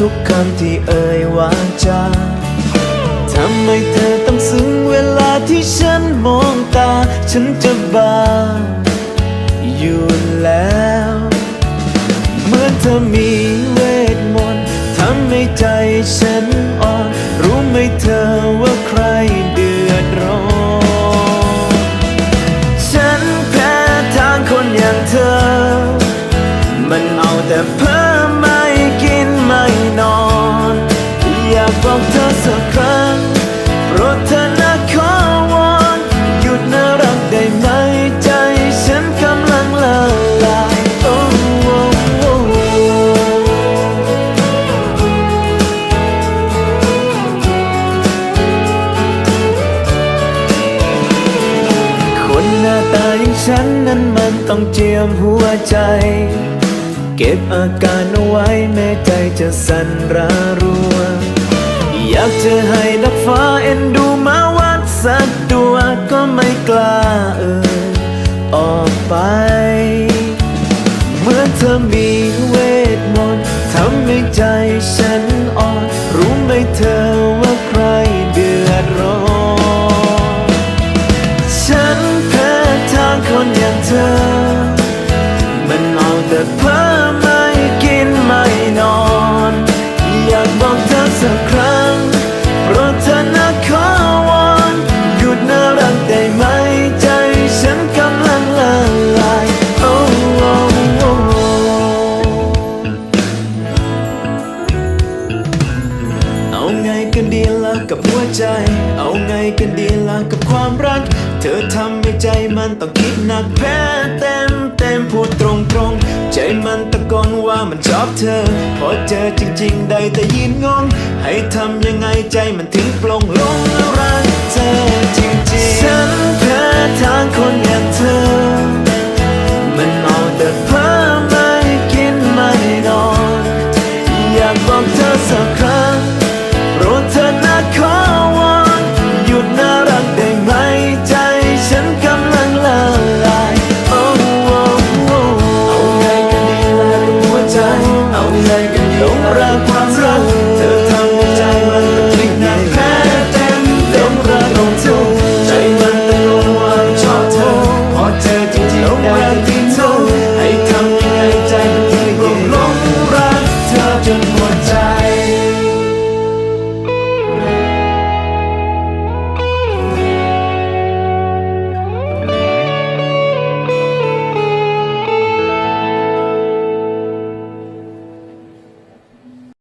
ทุกคำที่เอ่ยวาจาทำไมเธอต้องซึ้งเวลาที่ฉันมองตา ฉันจะบ้าอยู่แล้ว เหมือนเธอมีเวทมนต์ทำให้ใจฉันอ่อน รู้ไหมเธอว่าใครเดือดร้อน ฉันแพ้ทางคนอย่างเธอ มันเอาแต่เพ้อ บอกเธอสักครั้งโปรดเธอนะขอวอนหยุดน่ารักได้ไหมใจฉันกำลังละลายโอ้โอ้โอ้คนหน้าตาอย่างฉันนั้นมันต้องเจียมหัวใจเก็บอาการเอาไว้แม้ใจจะสั่นระรัว อยากจะให้ดักฟ้าเอ็นดูมาวัดสักตัวก็ไม่กล้าเอ่ยออกไป เมื่อเธอมีเวทมนต์ทำให้ใจฉันอ่อนรู้ไหมเธอ จ เอาไงกันดีล่ะกับความรัก เธอทำให้ใจมันต้องคิดหนักแพ้เต็มเต็มพูดตรงตรงใจมันตะโกนว่ามันชอบเธอ พอเจอจริงๆ ได้แต่ยืนงง ให้ทำยังไงใจมันถึงปลงลงแล้วรักเธอจริงๆ ฉันแพ้ทางคนอย่างเธอ มันเอาแต่เพ้อไม่กินไม่นอน อยากบอกเธอสัก